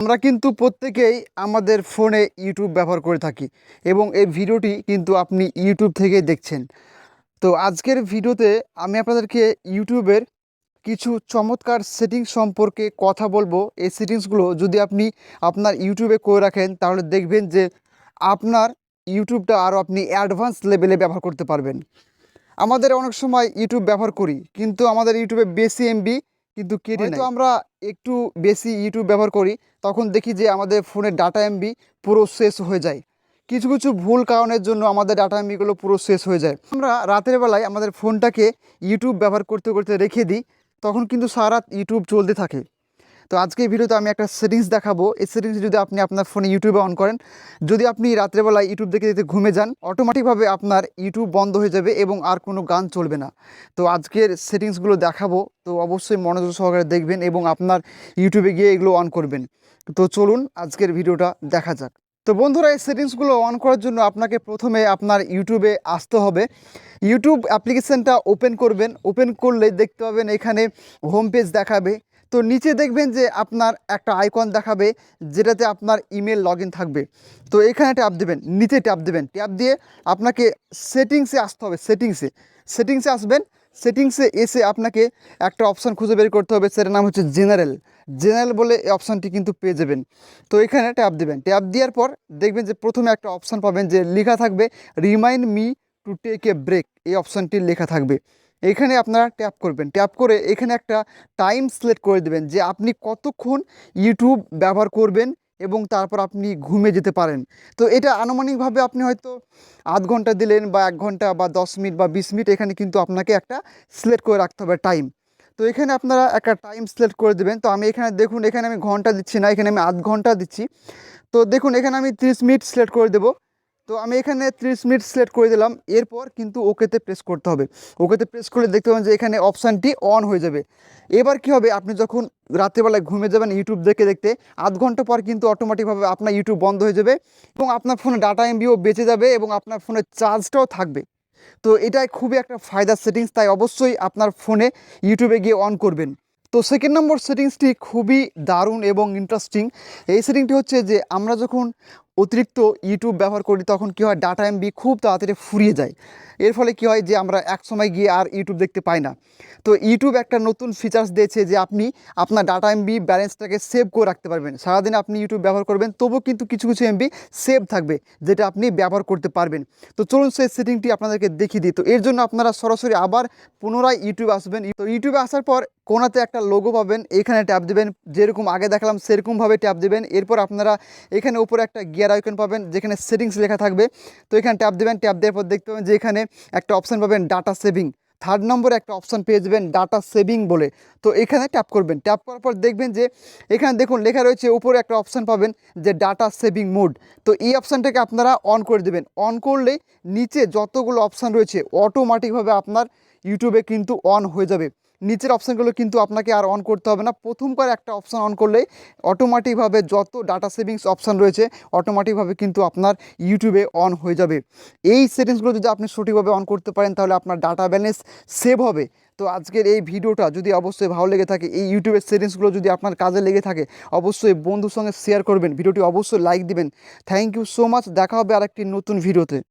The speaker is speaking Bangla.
আমরা কিন্তু প্রত্যেকেই আমাদের ফোনে ইউটিউব ব্যবহার করে থাকি এবং এই ভিডিওটি কিন্তু আপনি ইউটিউব থেকেই দেখছেন। তো আজকের ভিডিওতে আমি আপনাদেরকে ইউটিউবের কিছু চমৎকার সেটিংস সম্পর্কে কথা বলব। এই সেটিংসগুলো যদি আপনি আপনার ইউটিউবে করে রাখেন, তাহলে দেখবেন যে আপনার ইউটিউবটা আরও আপনি অ্যাডভান্স লেভেলে ব্যবহার করতে পারবেন। আমাদের অনেক সময় ইউটিউব ব্যবহার করি, কিন্তু আমাদের ইউটিউবে বেশি এমবি কিন্তু কেটে তো আমরা একটু বেশি ইউটিউব ব্যবহার করি তখন দেখি যে আমাদের ফোনের ডাটা এমবি পুরো শেষ হয়ে যায়। কিছু কিছু ভুল কারণের জন্য আমাদের ডাটা এমবিগুলো পুরো শেষ হয়ে যায়। আমরা রাতের বেলায় আমাদের ফোনটাকে ইউটিউব ব্যবহার করতে করতে রেখে দিই তখন কিন্তু সারা ইউটিউব চলতে থাকে। তো আজকে ভিডিওতে আমি একটা সেটিংস দেখাবো। এই সেটিংস যদি আপনি আপনার ফোনে ইউটিউবে অন করেন, যদি আপনি রাত্রেবেলায় ইউটিউব দেখে দেখতে ঘুমে যান অটোমেটিকভাবে আপনার ইউটিউব বন্ধ হয়ে যাবে এবং আর কোনো গান চলবে না। তো আজকের সেটিংসগুলো দেখাবো, তো অবশ্যই মনোযোগ সহকারে দেখবেন এবং আপনার ইউটিউবে গিয়ে এগুলো অন করবেন। তো চলুন আজকের ভিডিওটা দেখা যাক। তো বন্ধুরা, এই সেটিংসগুলো অন করার জন্য আপনাকে প্রথমে আপনার ইউটিউবে আসতে হবে। ইউটিউব অ্যাপ্লিকেশানটা ওপেন করবেন। ওপেন করলে দেখতে পাবেন এখানে হোম পেজ দেখাবে। তো নিচে দেখবেন যে আপনার একটা আইকন দেখাবে, যেটাতে আপনার ইমেল লগ থাকবে। তো এখানে ট্যাপ দেবেন, নিচে ট্যাপ দেবেন। ট্যাপ দিয়ে আপনাকে সেটিংসে আসতে হবে, সেটিংসে। সেটিংসে আসবেন, সেটিংসে এসে আপনাকে একটা অপশান খুঁজে বের করতে হবে, সেটার নাম হচ্ছে জেনারেল। জেনারেল বলে এই অপশানটি কিন্তু পেয়ে যাবেন। তো এখানে ট্যাপ দেবেন। ট্যাপ দেওয়ার পর দেখবেন যে প্রথমে একটা অপশান পাবেন যে লেখা থাকবে, remind me to take a break এই অপশানটি লেখা থাকবে। এখানে আপনারা ট্যাপ করবেন। ট্যাপ করে এখানে একটা টাইম সিলেক্ট করে দেবেন যে আপনি কতক্ষণ ইউটিউব ব্যবহার করবেন এবং তারপর আপনি ঘুমে যেতে পারেন। তো এটা আনুমানিকভাবে আপনি হয়তো আধ ঘণ্টা দিলেন বা এক ঘণ্টা বা দশ মিনিট বা বিশ মিনিট এখানে কিন্তু আপনাকে একটা সিলেক্ট করে রাখতে হবে টাইম তো এখানে আপনারা একটা টাইম সিলেক্ট করে দেবেন। তো আমি এখানে দেখুন, এখানে আমি ঘণ্টা দিচ্ছি না, এখানে আমি আধ ঘণ্টা দিচ্ছি। তো দেখুন, এখানে আমি 30 মিনিট সিলেক্ট করে দেবো। তো আমি এখানে 30 মিনিট সিলেক্ট করে দিলাম। এরপর কিন্তু ওকেতে প্রেস করতে হবে। ওকেতে প্রেস করলে দেখতে পাবেন যে এখানে অপশানটি অন হয়ে যাবে। এবার কি হবে? আপনি যখন রাত্রেবেলায় ঘুমে যাবেন ইউটিউব দেখে দেখতে, আধ ঘণ্টা পর কিন্তু অটোমেটিকভাবে আপনার ইউটিউব বন্ধ হয়ে যাবে এবং আপনার ফোনে ডাটা এমবিও বেঁচে যাবে এবং আপনার ফোনের চার্জটাও থাকবে। তো এটাই খুবই একটা ফায়দার সেটিংস তাই অবশ্যই আপনার ফোনে ইউটিউবে গিয়ে অন করবেন। তো সেকেন্ড নম্বর সেটিংসটি খুবই দারুণ এবং ইন্টারেস্টিং এই সেটিংটি হচ্ছে যে আমরা যখন অতিরিক্ত ইউটিউব ব্যবহার করি, তখন কী হয় ডাটা এমবি খুব তাড়াতাড়ি ফুরিয়ে যায়। এর ফলে কী হয় যে, আমরা এক সময় গিয়ে আর ইউটিউব দেখতে পাই না। তো ইউটিউব একটা নতুন ফিচার্স দিয়েছে যে, আপনি আপনার ডাটা এমবি ব্যালেন্সটাকে সেভ করে রাখতে পারবেন। সারাদিন আপনি ইউটিউব ব্যবহার করবেন, তবুও কিন্তু কিছু কিছু এমবি সেভ থাকবে, যেটা আপনি ব্যবহার করতে পারবেন। তো চলুন সেই সেটিংটি আপনাদেরকে দেখিয়ে দিই। তো এর জন্য আপনারা সরাসরি আবার পুনরায় ইউটিউবে আসবেন। তো ইউটিউবে আসার পর কোনাতে একটা লোগো পাবেন, এখানে ট্যাপ দেবেন, যেরকম আগে দেখালাম, সেরকমভাবে ট্যাপ দেবেন। এরপর আপনারা এখানে উপরে একটা গিয়ার আইকন পাবেন, যেখানে সেটিংস লেখা থাকবে। তো এখানে ট্যাপ দেবেন ট্যাপ দেওয়ার পর দেখতে পাবেন যে এখানে একটা অপশান পাবেন ডাটা সেভিং থার্ড নম্বরে একটা অপশান পেয়ে যাবেন ডাটা সেভিং বলে। তো এখানে ট্যাপ করবেন। ট্যাপ করার পর দেখবেন যে এখানে দেখুন, লেখা রয়েছে, উপরে একটা অপশান পাবেন যে ডাটা সেভিং মোড তো এই অপশানটাকে আপনারা অন করে দেবেন। অন করলে নিচে যতগুলো অপশান রয়েছে অটোমেটিকভাবে আপনার ইউটিউবে কিন্তু অন হয়ে যাবে। নিচের অপশানগুলো কিন্তু আপনাকে আর অন করতে হবে না। প্রথমবার একটা অপশান অন করলেই অটোমেটিকভাবে যত ডাটা সেভিংস অপশান রয়েছে অটোমেটিকভাবে কিন্তু আপনার ইউটিউবে অন হয়ে যাবে। এই সেটিংসগুলো যদি আপনি সঠিকভাবে অন করতে পারেন, তাহলে আপনার ডাটা ব্যালেন্স সেভ হবে। তো আজকের এই ভিডিওটা যদি অবশ্যই ভালো লেগে থাকে, এই ইউটিউবের সেটিংসগুলো যদি আপনার কাজে লেগে থাকে, অবশ্যই বন্ধুর সঙ্গে শেয়ার করবেন। ভিডিওটি অবশ্যই লাইক দিবেন। থ্যাংক ইউ সো মাচ দেখা হবে আরেকটি নতুন ভিডিওতে।